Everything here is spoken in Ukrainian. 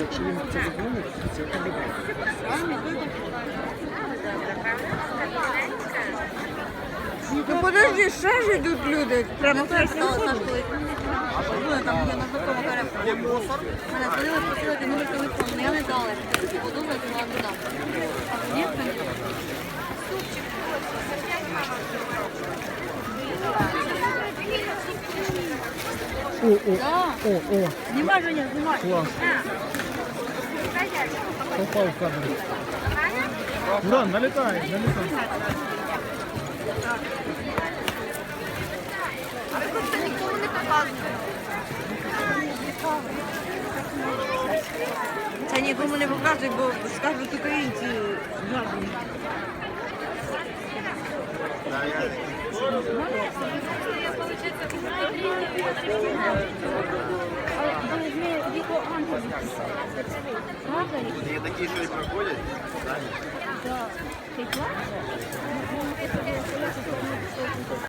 якщо він це зробить, це буде. Ну подожди, ще ж йдуть люди. Прямо Саш, коли були там є на такому перепку. Мене дзвонили, просили ти номер телефону, але я не дала. Подумала, думала, не дам. Ні, не дам. О, о, Да. о, о, Знімай, Женя, знімай. клас. Попав в кадр. Уран, налітай, налітай. Це нікому не покажуть, бо скажуть українці жадні. Є такі, Да. Ты проходять.